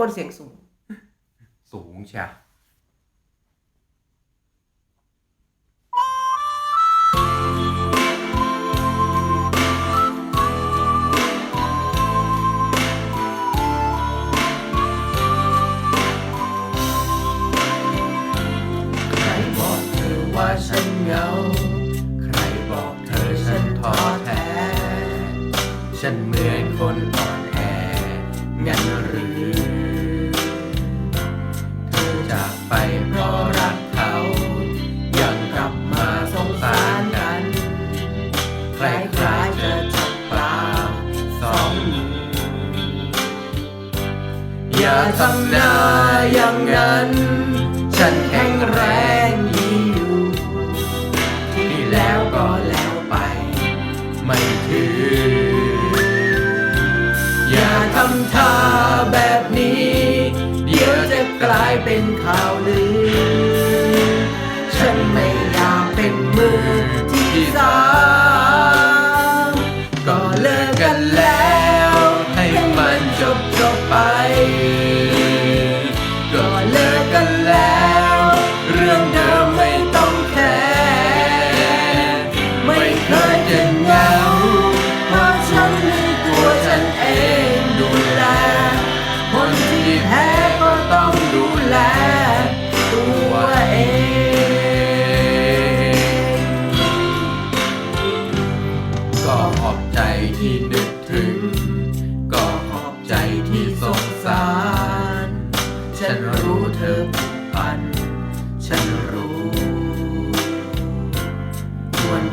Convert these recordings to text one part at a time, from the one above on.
คนเสียงสูง สูงเชี อย่าทำหน้าอย่างนั้น ฉันแข็งแรงดีอยู่ที่แล้วก็แล้วไป ไม่ถือ อย่าทำท่าแบบนี้ เดี๋ยวจะกลายเป็นข่าวลือ ฉันไม่อยากเป็นมือที่สาม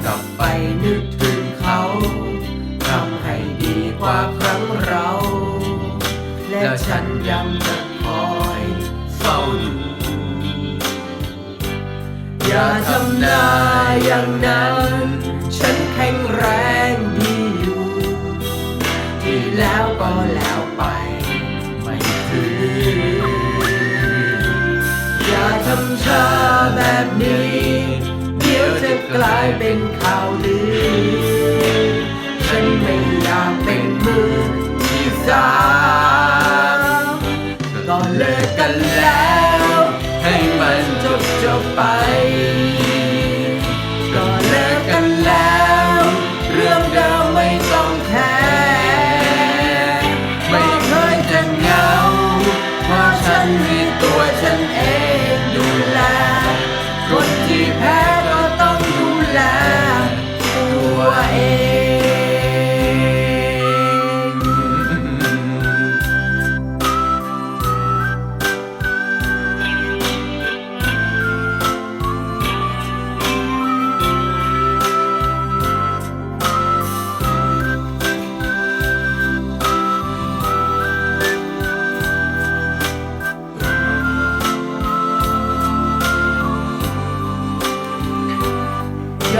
กลับไปนึกถึงเขาทำให้ดีกว่าครั้งเรา และฉันยังจะคอยเฝ้าดูอย่าทำหน้าอย่างนั้น ฉันแข็งแรงดีอยู่ ที่แล้วก็แล้วไป ไม่ถืออย่าทำช้าแบบนี้เดี๋ยวจะ กลายเป็นข่าวลือฉันไม่อยากเป็นมือที่สามก็เลิกกันแล้ว ให้มันจบจบไป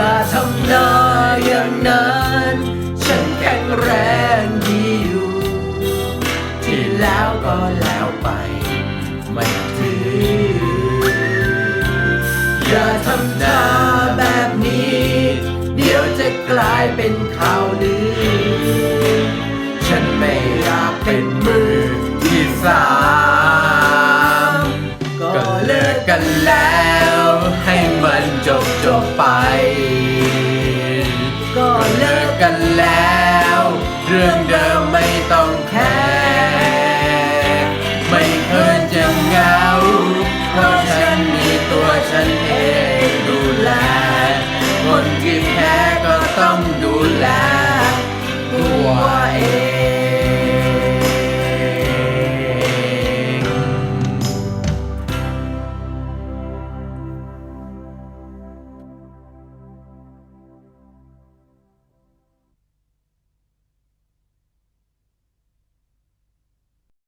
อย่าทำนาอย่างนั้น ฉันแข็งแรงดีอยู่ ที่แล้วก็แล้วไป ไม่ถือ อย่าทำนาแบบนี้ เดี๋ยวจะกลายเป็นข่าวลือ ฉันไม่อยากเป็นมือที่สาม ก็เลิกกันแล้ว เรื่องเดิมไม่ต้องแคร์ไม่เคยจะเหงาเพราะฉันมีตัวฉันเอง